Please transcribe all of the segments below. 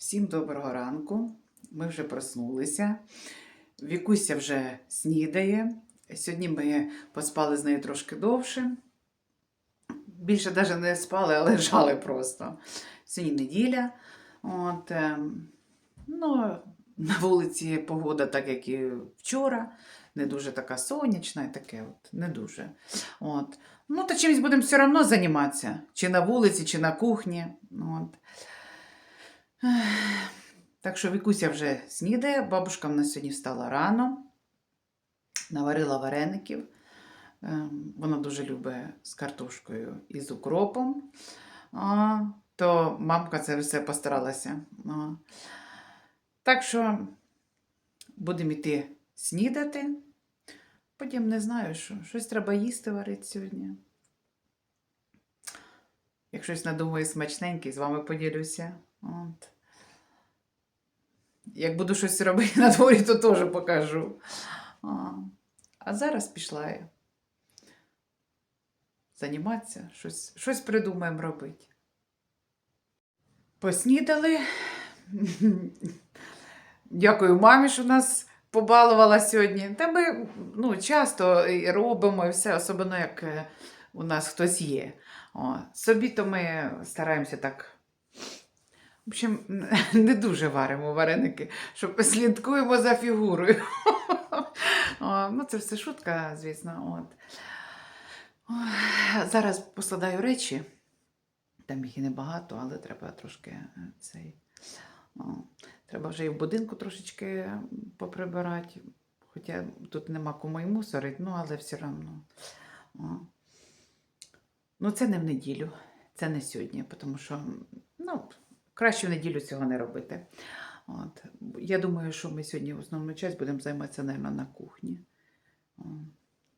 Всім доброго ранку. Ми вже проснулися. Вікуся вже снідає. Сьогодні ми поспали з нею трошки довше. Більше навіть не спали, а лежали просто. Сьогодні неділя. От, ем, ну, на вулиці погода, так як і вчора, не дуже така сонячна і таке, от, не дуже. От. Ну, то чимось будемо все одно займатися. Чи на вулиці, чи на кухні. От. Так що Вікуся вже снідає. Бабушка в нас сьогодні встала рано, наварила вареників. Ем, Вона дуже любить з картошкою і з укропом. То мамка це все постаралася. Так що будемо йти снідати. Потім не знаю, що. Щось треба їсти варити сьогодні. Як щось надумаю смачненьке, з вами поділюся. От. Як буду щось робити на дворі, то теж покажу. А, а зараз пішла я займатися, щось, щось придумаємо робити. Поснідали. Дякую мамі, що нас побалувала сьогодні. Та ми ну, часто робимо і все, особливо як е, у нас хтось є. О, собі то ми стараємося так. В общем, не дуже варимо вареники, щоб слідкуємо за фігурою. Ну, це все шутка, звісно. От. Зараз поскладаю речі. Там їх і небагато, але треба трошки е, цей. О, треба вже і в будинку трошечки поприбирати. Хоча тут нема кому й мусорить, ну але все одно. Ну, це не в неділю, це не сьогодні, тому що ну, краще в неділю цього не робити. От. Я думаю, що ми сьогодні в основному час будемо займатися, мабуть, на кухні.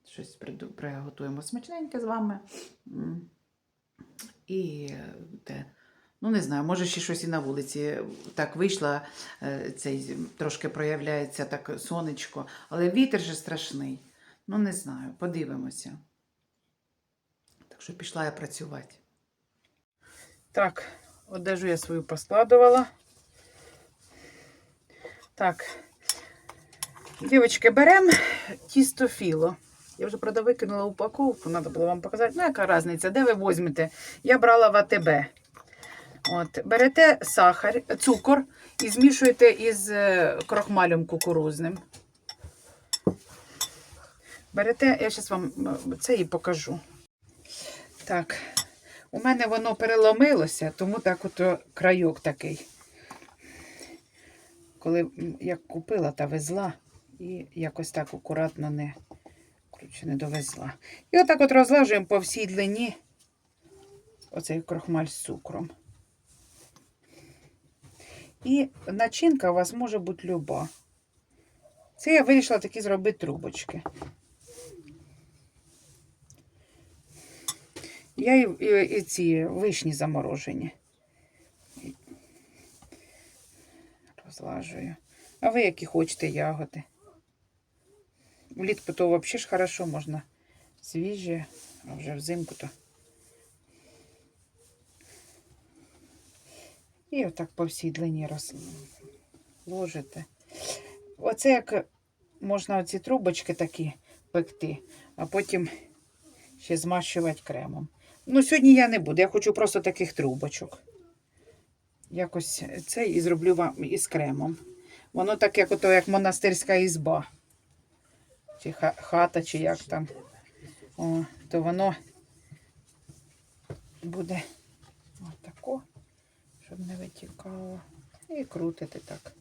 Щось приготуємо смачненьке з вами. І те. Ну, не знаю, може ще щось і на вулиці. Так вийшла, е, цей, трошки проявляється так сонечко, але вітер же страшний. Ну, не знаю, подивимося. Так що пішла я працювати. Так, одежу я свою поскладувала. Так. Дівчатки, беремо тісто філо. Я вже, правда, викинула упаковку, треба було вам показати. Ну, яка різниця, де ви візьмете? Я брала в АТБ. От, берете сахар, цукор і змішуєте із е, крохмалем кукурузним. Берете, я зараз вам е, це і покажу. Так, у мене воно переломилося, тому так от крайок такий. Коли як купила та везла, і якось так акуратно не, коротше, не довезла. І отак от розлажуємо по всій длині оцей крохмаль з цукром. І начинка у вас може бути люба. Це я вирішила такі зробити трубочки. Я і, і, і ці вишні заморожені. Розлажую. А ви які хочете ягоди? Влітку то взагалі ж хорошо можна свіжі, а вже взимку то. І отак по всій длині розложите. Оце як можна оці трубочки такі пекти, а потім ще змащувати кремом. Ну, сьогодні я не буду, я хочу просто таких трубочок. Якось це і зроблю вам із кремом. Воно так, як ото, як монастирська ізба. Чи хата, чи як там. О, то воно буде отако, щоб не витікало. І крутити так.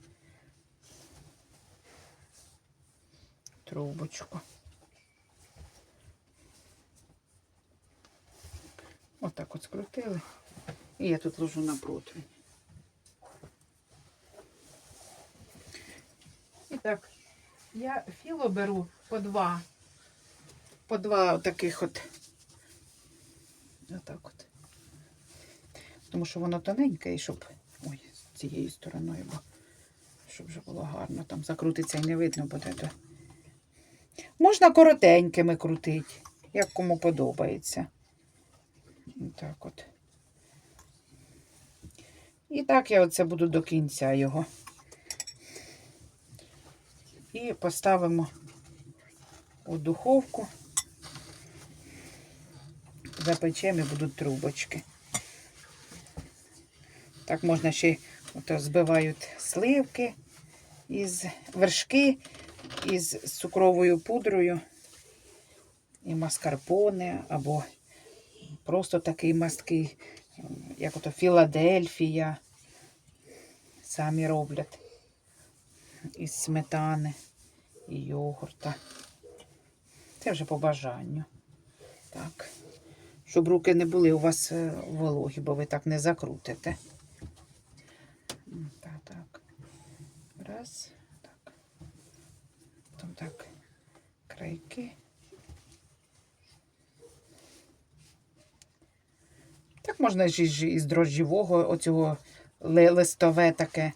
Трубочку. Отак от скрутили. І я тут ложу на противень. І так, я філо беру по два. По два таких от. Отак от. Тому що воно тоненьке і щоб. Ой, з цією стороною, бо щоб вже було гарно. Там закрутиться і не видно буде. То. Можна коротенькими крутити, як кому подобається. Так от. І так я оце буду до кінця його. І поставимо у духовку. Запечемо і будуть трубочки. Так можна ще ото збивають сливки із вершки із цукровою пудрою і маскарпоне, або просто такий масткий, як ото Філадельфія. Самі роблять із сметани і йогурта. Це вже по бажанню. Так. Щоб руки не були у вас е, вологі, бо ви так не закрутите. Так, так. Раз. Так. Потім так. Крайки. Так можна ж із, дрожжєвого, оцього листове таке.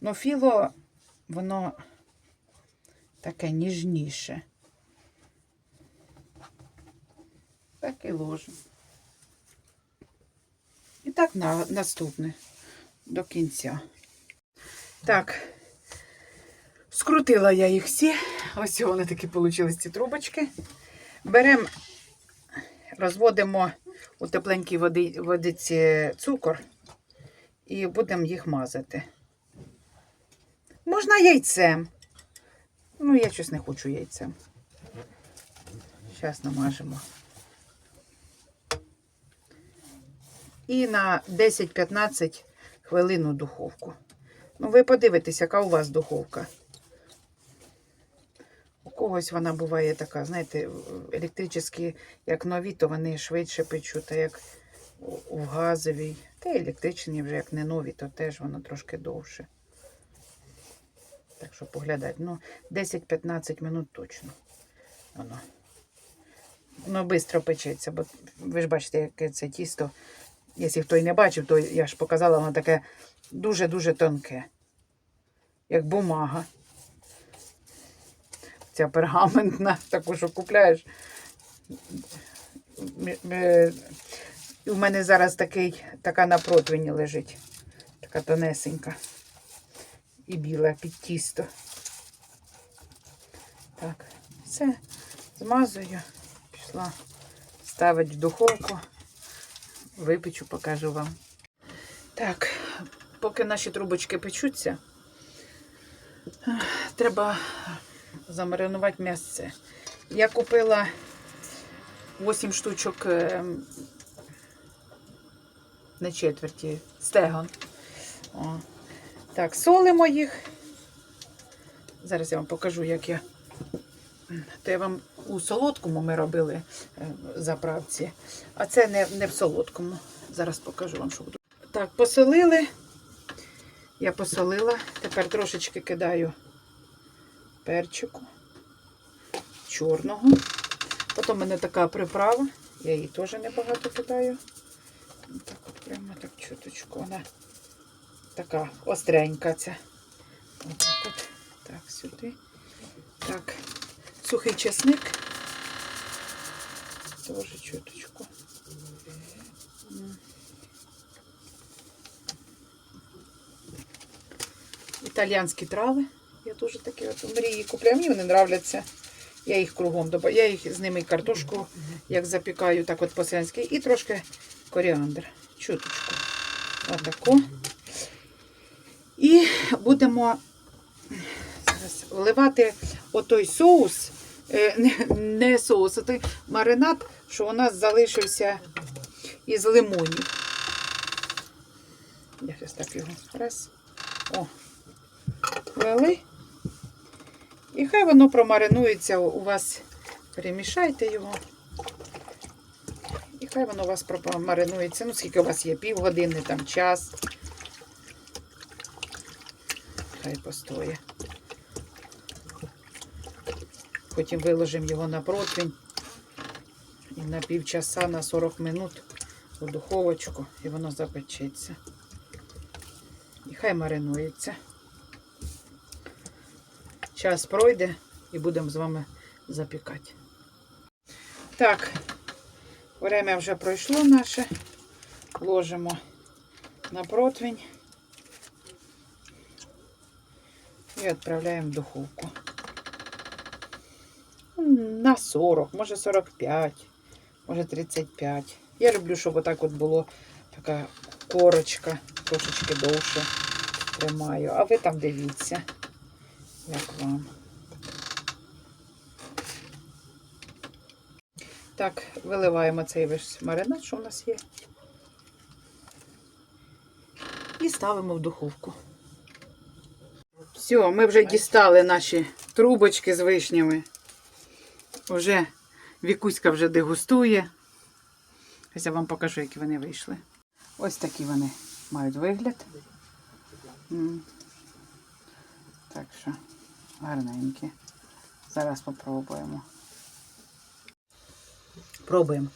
Ну, філо, воно таке ніжніше. Так і ложимо. І так на, наступне до кінця. Так, скрутила я їх всі. Ось вони такі вийшли, ці трубочки. Беремо, розводимо у тепленькій води, водиці цукор і будемо їх мазати. Можна яйцем. Ну, я щось не хочу яйцем. Зараз намажемо. І на 10-15 хвилин у духовку. Ну, ви подивитесь, яка у вас духовка. Когось вона буває така, знаєте, електричні, як нові, то вони швидше печуть, а як у- газовій. Та електричні вже як не нові, то теж воно трошки довше. Так що поглядати. Ну, 10-15 минут точно. Воно. Воно швидко печеться, бо ви ж бачите, яке це тісто. Якщо хто і не бачив, то я ж показала, воно таке дуже-дуже тонке. Як бумага. Ця пергаментна, таку, що купляєш. І У мене зараз такий, така на противні лежить. Така тонесенька. І біла під тісто. Так, все. Змазую. Пішла ставити в духовку. Випечу, покажу вам. Так, поки наші трубочки печуться, треба замаринувати м'ясце. Я купила 8 штучок, ем, не четверті, стегон. О. Так, солимо їх. Зараз я вам покажу, як я. То я вам у солодкому ми робили е, заправці, а це не, не в солодкому. Зараз покажу вам, що буду. Так, посолили. Я посолила. Тепер трошечки кидаю перчику чорного. Потім в мене така приправа. Я її теж небагато кидаю. Так от прямо так чуточку. Вона така остренька ця. Отак от. Так, сюди. Так, сухий чесник. Теж чуточку. Італіянські трави. Теж такі от мрії купляю. Мені вони нравляться. Я їх кругом добавляю. Я їх з ними картошку, як запікаю, так от по-селянськи. І трошки коріандр. Чуточку. Отаку. І будемо зараз вливати отой соус, е, не, соус, а той маринад, що у нас залишився із лимонів. Я зараз так його раз. О, ввели. І хай воно промаринується у вас. Перемішайте його. І хай воно у вас промаринується. Ну, скільки у вас є, півгодини, там час. Хай постоє. Потім виложимо його на противень. І на півчаса, на 40 минут у духовочку, і воно запечеться. І хай маринується. Час пройде і будемо з вами запікати. Так, время вже пройшло наше. Ложимо на противень і відправляємо в духовку. На 40, може 45, може 35. Я люблю, щоб отак от було така корочка, трошечки довше тримаю, а ви там дивіться як вам. Так, виливаємо цей весь маринад, що в нас є. І ставимо в духовку. Все, ми вже дістали наші трубочки з вишнями. Уже Вікуська вже дегустує. Ось я вам покажу, які вони вийшли. Ось такі вони мають вигляд. Так що гарненькі. Зараз попробуємо. Пробуємо.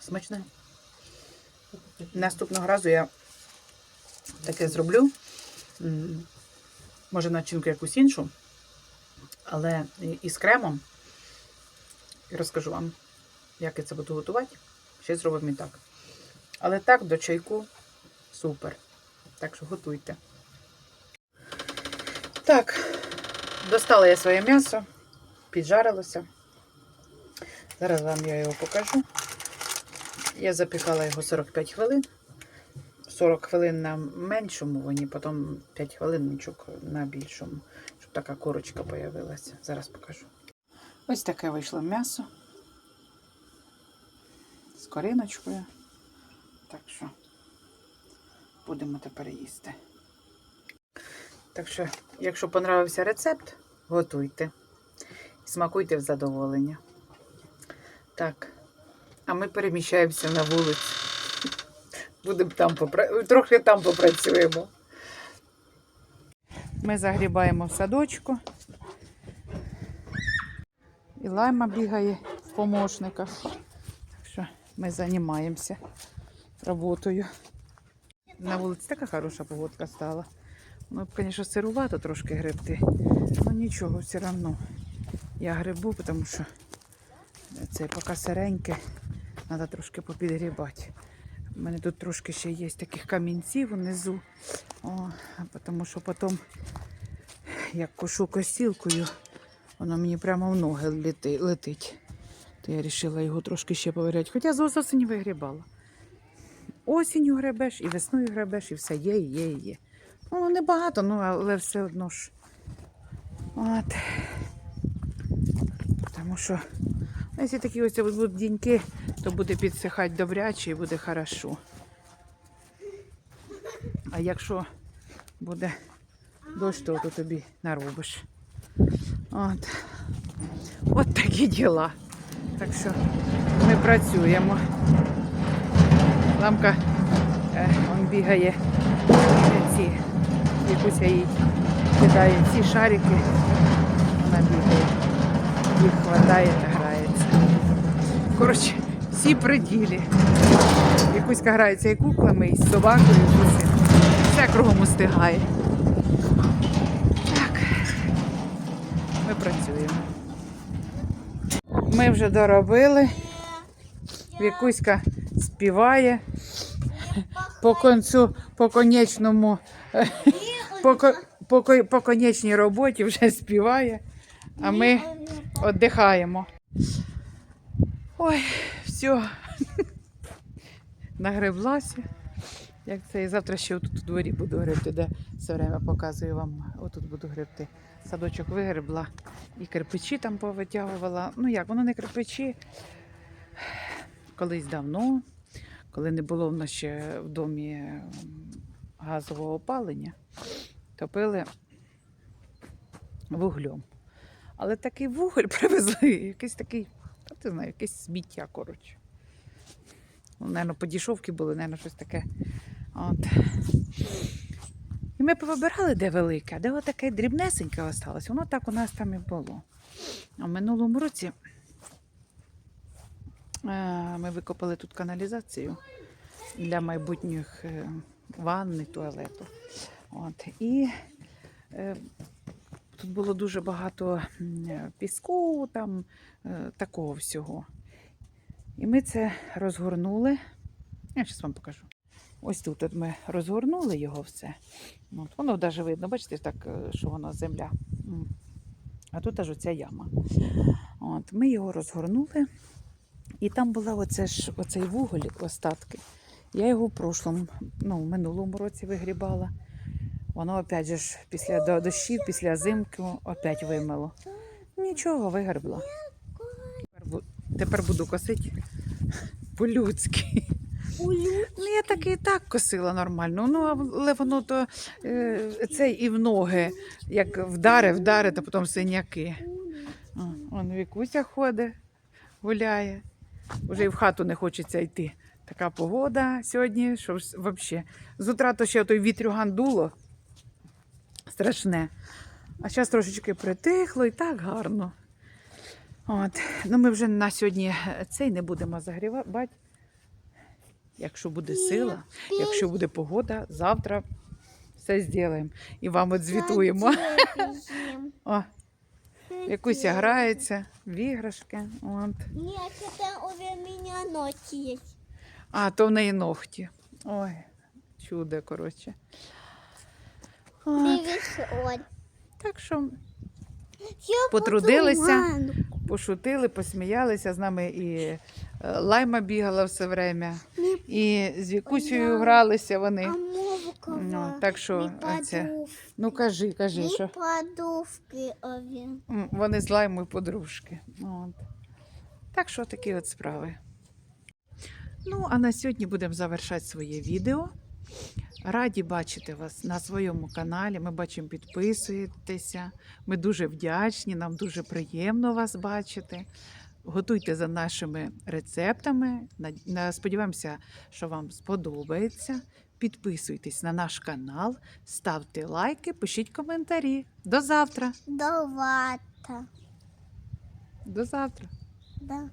Смачне. Наступного разу я таке зроблю. Може, начинку якусь іншу, але і- із кремом. І розкажу вам, як я це буду готувати. Ще зробимо і так. Але так, до чайку супер. Так що готуйте. Так, достала я своє м'ясо, піджарилося. Зараз вам я його покажу. Я запікала його 45 хвилин. 40 хвилин на меншому вогні, потім 5 хвилиночок на більшому, щоб така корочка появилася. Зараз покажу. Ось таке вийшло м'ясо з кориночкою. Так що будемо тепер їсти. Так що, якщо понравився рецепт, готуйте. Смакуйте в задоволення. Так, а ми переміщаємося на вулицю. Будемо там попра... трохи там попрацюємо. Ми загрібаємо в садочку. І лайма бігає в помощниках. Ми займаємося роботою. На вулиці така хороша погодка стала. Ну, звісно, сирувато трошки гребти. але нічого, все одно. Я грибу, тому що це поки сиреньке, треба трошки попідгрібати. У мене тут трошки ще є таких камінців внизу. О, тому що потім, як кошу косілкою, воно мені прямо в ноги летить. То я вирішила його трошки ще повиряти. Хоча з осені вигрібала. Осінню гребеш, і весною гребеш, і все є, і є, і є. Ну, небагато, ну, але все одно ж. От. Тому що, ну, якщо такі ось будуть діньки, то буде підсихати добряче і буде хорошо. А якщо буде дощ, то, то тобі наробиш. От. От такі діла. Так що ми працюємо. Ламка е, он бігає ці, якусь я їй кидає ці шарики. Вона бігає, їх хватає та грається. Коротше, всі при ділі. Якуська грається і куклами, і з собакою, і. Все кругом устигає. Так, ми працюємо. Ми вже доробили. Вікуська співає. По концу, по конечному, по, по, по конечній роботі вже співає, а ми віддихаємо. Ой, все. Нагреблася. Як це і завтра ще тут у дворі буду гребти, де все время показую вам. Отут буду гребти. Садочок вигребла і кирпичі там повитягувала. Ну як, воно не кирпичі. Колись давно, коли не було в нас ще в домі газового опалення, топили вуглем. Але такий вуголь привезли, якийсь такий, та ти знаю, якесь сміття, коротше. Ну, Наверно, подішовки були, наверно, щось таке. От. І ми повибирали, де велике, де отаке дрібнесеньке осталось. Воно так у нас там і було. А в минулому році е, ми викопали тут каналізацію для майбутніх е, ванни, туалету. От. І е, тут було дуже багато піску, там, такого всього. І ми це розгорнули. Я зараз вам покажу. Ось тут от ми розгорнули його все. От, воно навіть видно, бачите, так, е, що воно земля. А тут аж оця яма. От, ми його розгорнули, і там була оце ж, оцей вуголь, остатки. Я його в прошлому, ну, в минулому році вигрібала. Воно опять же ж після дощів, після зимки опять вимило. Нічого, вигребла. Тепер буду косити по-людськи. Ну, я так і так косила нормально. Ну, але воно то е, це і в ноги, як вдари, вдари, та потім синяки. Вон Вікуся ходить, гуляє. Уже і в хату не хочеться йти. Така погода сьогодні, що взагалі. З утра то ще той вітрюган дуло страшне. А зараз трошечки притихло і так гарно. От. Ну, ми вже на сьогодні цей не будемо загрівати. Якщо буде сила, якщо буде погода, завтра все зробимо. І вам от звітуємо. О, Якуся грається в іграшки. От. Нет, это у меня ночь есть. А, то в неї ногті. Ой, чудо, коротше. От. Так що Потрудилися. пошутили, посміялися. З нами і лайма бігала все время, і з Вікусею гралися вони. Ну, так що, це- Ну кажи, кажи, що подушки, Овен. Вони з лаймою подружки. От. Так що такі от справи. Ну, а на сьогодні будемо завершати своє відео. Раді бачити вас на своєму каналі. Ми бачимо, підписуєтеся. Ми дуже вдячні, нам дуже приємно вас бачити. Готуйте за нашими рецептами. Сподіваємося, що вам сподобається. Підписуйтесь на наш канал, ставте лайки, пишіть коментарі. До завтра! До завтра. До завтра! Да.